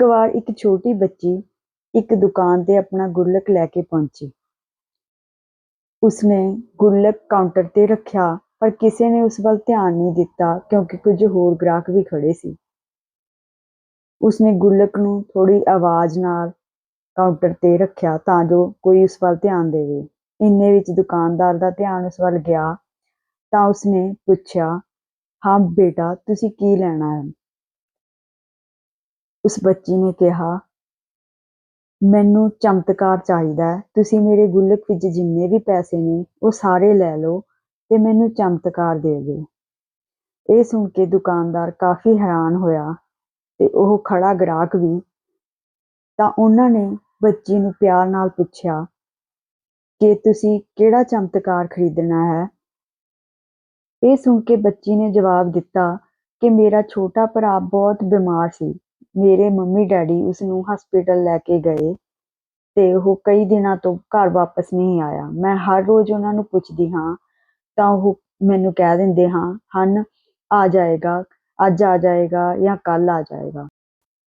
ਇੱਕ ਵਾਰ ਇੱਕ ਛੋਟੀ ਬੱਚੀ ਇੱਕ ਦੁਕਾਨ ਤੇ ਆਪਣਾ ਗੁੱਲਕ ਲੈ ਕੇ ਪਹੁੰਚੀ। ਉਸਨੇ ਗੁਲਕ ਕਾਊਂਟਰ ਤੇ ਰੱਖਿਆ, ਪਰ ਕਿਸੇ ਨੇ ਉਸ ਵੱਲ ਧਿਆਨ ਨਹੀਂ ਦਿੱਤਾ ਕਿਉਂਕਿ ਕੁਝ ਹੋਰ ਗ੍ਰਾਹਕ ਵੀ ਖੜੇ ਸੀ। ਉਸਨੇ ਗੁਲਕ ਨੂੰ ਥੋੜੀ ਆਵਾਜ਼ ਨਾਲ ਕਾਊਂਟਰ ਤੇ ਰੱਖਿਆ ਤਾਂ ਜੋ ਕੋਈ ਉਸ ਵੱਲ ਧਿਆਨ ਦੇਵੇ। ਇੰਨੇ ਵਿੱਚ ਦੁਕਾਨਦਾਰ ਦਾ ਧਿਆਨ ਉਸ ਵੱਲ ਗਿਆ ਤਾਂ ਉਸਨੇ ਪੁੱਛਿਆ, ਹਾਂ ਬੇਟਾ, ਤੁਸੀਂ ਕੀ ਲੈਣਾ ਹੈ? ਉਸ ਬੱਚੀ ਨੇ ਕਿਹਾ, ਮੈਨੂੰ ਚਮਤਕਾਰ ਚਾਹੀਦਾ ਹੈ। ਤੁਸੀਂ ਮੇਰੇ ਗੁਲਕ ਵਿੱਚ ਜਿੰਨੇ ਵੀ ਪੈਸੇ ਨੇ, ਉਹ ਸਾਰੇ ਲੈ ਲਓ ਤੇ ਮੈਨੂੰ ਚਮਤਕਾਰ ਦੇ ਦਿਓ। ਇਹ ਸੁਣ ਕੇ ਦੁਕਾਨਦਾਰ ਕਾਫੀ ਹੈਰਾਨ ਹੋਇਆ ਤੇ ਉਹ ਖੜਾ ਗ੍ਰਾਹਕ ਵੀ, ਤਾਂ ਉਹਨਾਂ ਨੇ ਬੱਚੀ ਨੂੰ ਪਿਆਰ ਨਾਲ ਪੁੱਛਿਆ, ਕਿ ਤੁਸੀਂ ਕਿਹੜਾ ਚਮਤਕਾਰ ਖਰੀਦਣਾ ਹੈ? ਇਹ ਸੁਣ ਕੇ ਬੱਚੀ ਨੇ ਜਵਾਬ ਦਿੱਤਾ ਕਿ ਮੇਰਾ ਛੋਟਾ ਭਰਾ ਬਹੁਤ ਬਿਮਾਰ ਸੀ। ਮੇਰੇ ਮੰਮੀ ਡੈਡੀ ਉਸਨੂੰ ਹਸਪੀਟਲ ਲੈ ਕੇ ਗਏ ਤੇ ਉਹ ਕਈ ਦਿਨਾਂ ਤੋਂ ਘਰ ਵਾਪਸ ਨਹੀਂ ਆਇਆ। ਮੈਂ ਹਰ ਰੋਜ਼ ਉਹਨਾਂ ਨੂੰ ਪੁੱਛਦੀ ਹਾਂ, ਤਾਂ ਉਹ ਮੈਨੂੰ ਕਹਿ ਦਿੰਦੇ ਹਾਂ, ਹਨ, ਆ ਜਾਏਗਾ, ਅੱਜ ਆ ਜਾਏਗਾ ਜਾਂ ਕੱਲ ਆ ਜਾਏਗਾ।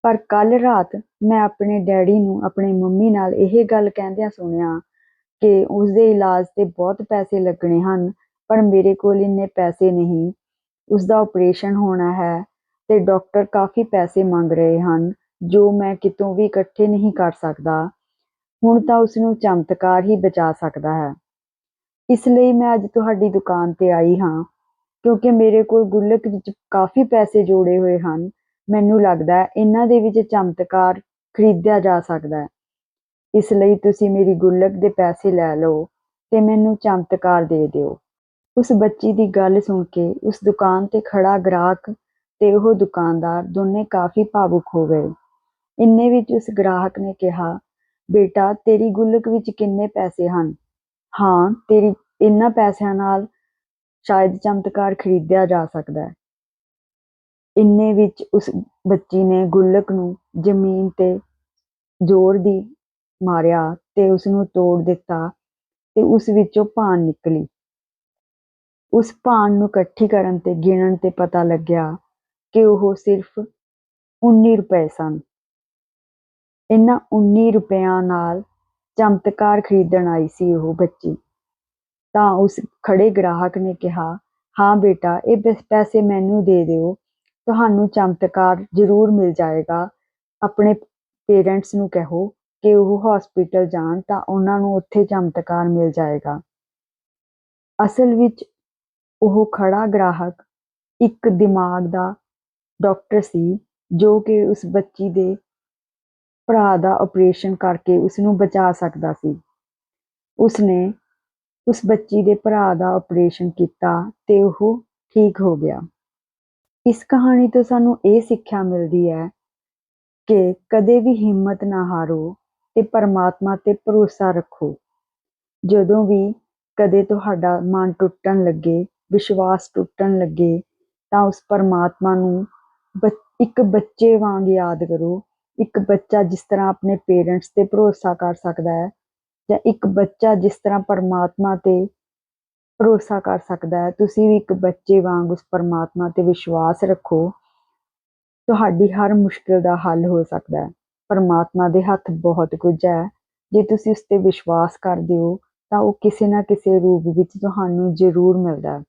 ਪਰ ਕੱਲ ਰਾਤ ਮੈਂ ਆਪਣੇ ਡੈਡੀ ਨੂੰ ਆਪਣੇ ਮੰਮੀ ਨਾਲ ਇਹ ਗੱਲ ਕਹਿੰਦਿਆਂ ਸੁਣਿਆ ਕਿ ਉਸਦੇ ਇਲਾਜ ਤੇ ਬਹੁਤ ਪੈਸੇ ਲੱਗਣੇ ਹਨ, ਪਰ ਮੇਰੇ ਕੋਲ ਇੰਨੇ ਪੈਸੇ ਨਹੀਂ। ਉਸਦਾ ਆਪਰੇਸ਼ਨ ਹੋਣਾ ਹੈ। ਤੇ ਡਾਕਟਰ ਕਾਫੀ ਪੈਸੇ ਮੰਗ ਰਹੇ ਹਨ, ਜੋ ਮੈਂ ਕਿਤੋਂ ਵੀ ਇਕੱਠੇ ਨਹੀਂ ਕਰ ਸਕਦਾ। ਹੁਣ ਤਾਂ ਉਸਨੂੰ ਚਮਤਕਾਰ ਹੀ ਬਚਾ ਸਕਦਾ ਹੈ। ਇਸ ਲਈ ਮੈਂ ਅੱਜ ਤੁਹਾਡੀ ਦੁਕਾਨ ਤੇ ਆਈ ਹਾਂ, ਕਿਉਂਕਿ ਮੇਰੇ ਕੋਲ ਗੁੱਲਕ ਵਿੱਚ ਕਾਫੀ ਪੈਸੇ ਜੋੜੇ ਹੋਏ ਹਨ। ਮੈਨੂੰ ਲੱਗਦਾ ਹੈ ਇਹਨਾਂ ਦੇ ਵਿੱਚ ਚਮਤਕਾਰ ਖਰੀਦਿਆ ਜਾ ਸਕਦਾ ਹੈ। ਇਸ ਲਈ ਤੁਸੀਂ ਮੇਰੀ ਗੁੱਲਕ ਦੇ ਪੈਸੇ ਲੈ ਲਓ ਤੇ ਮੈਨੂੰ ਚਮਤਕਾਰ ਦੇ ਦਿਓ। ਉਸ ਬੱਚੀ ਦੀ ਗੱਲ ਸੁਣ ਕੇ ਉਸ ਦੁਕਾਨ ਤੇ ਖੜਾ ਗ੍ਰਾਹਕ ਤੇ ਉਹ ਦੁਕਾਨਦਾਰ ਦੋਨੇ ਕਾਫੀ ਭਾਵੁਕ ਹੋ ਗਏ। ਇੰਨੇ ਵਿੱਚ ਉਸ ਗ੍ਰਾਹਕ ਨੇ ਕਿਹਾ, ਬੇਟਾ, ਤੇਰੀ ਗੁੱਲਕ ਵਿੱਚ ਕਿੰਨੇ ਪੈਸੇ ਹਨ? ਹਾਂ, ਤੇਰੀ, ਇਹਨਾਂ ਪੈਸਿਆਂ ਨਾਲ ਸ਼ਾਇਦ ਚਮਤਕਾਰ ਖਰੀਦਿਆ ਜਾ ਸਕਦਾ ਹੈ। ਇੰਨੇ ਵਿੱਚ ਉਸ ਬੱਚੀ ਨੇ ਗੁੱਲਕ ਨੂੰ ਜ਼ਮੀਨ ਤੇ ਜ਼ੋਰ ਦੀ ਮਾਰਿਆ ਤੇ ਉਸਨੂੰ ਤੋੜ ਦਿੱਤਾ ਤੇ ਉਸ ਵਿੱਚੋਂ ਭਾਨ ਨਿਕਲੀ। ਉਸ ਭਾਨ ਨੂੰ ਇਕੱਠੀ ਕਰਨ ਤੇ ਗਿਣਨ ਤੇ ਪਤਾ ਲੱਗਿਆ ਕਿ ਉਹ ਸਿਰਫ 19 ਰੁਪਏ ਸਨ। ਇਹਨਾਂ 19 ਰੁਪਿਆਂ ਨਾਲ ਚਮਤਕਾਰ ਖਰੀਦਣ ਆਈ ਸੀ ਉਹ ਬੱਚੀ। ਤਾਂ ਉਸ ਖੜੇ ਗ੍ਰਾਹਕ ਨੇ ਕਿਹਾ, ਹਾਂ ਬੇਟਾ, ਇਹ ਪੈਸੇ ਮੈਨੂੰ ਦੇ ਦਿਓ। ਤੁਹਾਨੂੰ ਚਮਤਕਾਰ ਜ਼ਰੂਰ ਮਿਲ ਜਾਏਗਾ। ਆਪਣੇ ਪੇਰੈਂਟਸ ਨੂੰ ਕਹੋ ਕਿ ਉਹ ਹਸਪੀਟਲ ਜਾਣ ਤਾਂ ਉਹਨਾਂ ਨੂੰ ਉੱਥੇ ਚਮਤਕਾਰ ਮਿਲ ਜਾਏਗਾ। ਅਸਲ ਵਿੱਚ ਉਹ ਖੜਾ ਗ੍ਰਾਹਕ ਇੱਕ ਦਿਮਾਗ ਦਾ ਡਾਕਟਰ ਸੀ, ਜੋ ਕਿ ਉਸ ਬੱਚੀ ਦੇ ਭਰਾ ਦਾ ਆਪਰੇਸ਼ਨ ਕਰਕੇ ਉਸਨੂੰ ਬਚਾ ਸਕਦਾ ਸੀ। ਉਸਨੇ ਉਸ ਬੱਚੀ ਦੇ ਭਰਾ ਦਾ ਆਪਰੇਸ਼ਨ ਕੀਤਾ ਤੇ ਉਹ ਠੀਕ ਹੋ ਗਿਆ। ਇਸ ਕਹਾਣੀ ਤੋਂ ਸਾਨੂੰ ਇਹ ਸਿੱਖਿਆ ਮਿਲਦੀ ਹੈ ਕਿ ਕਦੇ ਵੀ ਹਿੰਮਤ ਨਾ ਹਾਰੋ ਤੇ ਪਰਮਾਤਮਾ ਤੇ ਭਰੋਸਾ ਰੱਖੋ। ਜਦੋਂ ਵੀ ਕਦੇ ਤੁਹਾਡਾ ਮਨ ਟੁੱਟਣ ਲੱਗੇ, ਵਿਸ਼ਵਾਸ ਟੁੱਟਣ ਲੱਗੇ, ਤਾਂ ਉਸ ਪਰਮਾਤਮਾ ਨੂੰ ਇੱਕ ਬੱਚੇ ਵਾਂਗ ਯਾਦ ਕਰੋ। ਇੱਕ ਬੱਚਾ ਜਿਸ ਤਰ੍ਹਾਂ ਆਪਣੇ ਪੇਰੈਂਟਸ ਤੇ ਭਰੋਸਾ ਕਰ ਸਕਦਾ ਹੈ ਜਾਂ ਇੱਕ ਬੱਚਾ ਜਿਸ ਤਰ੍ਹਾਂ ਪਰਮਾਤਮਾ ਤੇ ਭਰੋਸਾ ਕਰ ਸਕਦਾ ਹੈ, ਤੁਸੀਂ ਵੀ ਇੱਕ ਬੱਚੇ ਵਾਂਗ ਉਸ ਪਰਮਾਤਮਾ ਤੇ ਵਿਸ਼ਵਾਸ ਰੱਖੋ। ਤੁਹਾਡੀ ਹਰ ਮੁਸ਼ਕਿਲ ਦਾ ਹੱਲ ਹੋ ਸਕਦਾ ਹੈ। ਪਰਮਾਤਮਾ ਦੇ ਹੱਥ ਬਹੁਤ ਕੁਝ ਹੈ। ਜੇ ਤੁਸੀਂ ਉਸ ਤੇ ਵਿਸ਼ਵਾਸ ਕਰਦੇ ਹੋ, ਤਾਂ ਉਹ ਕਿਸੇ ਨਾ ਕਿਸੇ ਰੂਪ ਵਿੱਚ ਤੁਹਾਨੂੰ ਜ਼ਰੂਰ ਮਿਲਦਾ ਹੈ।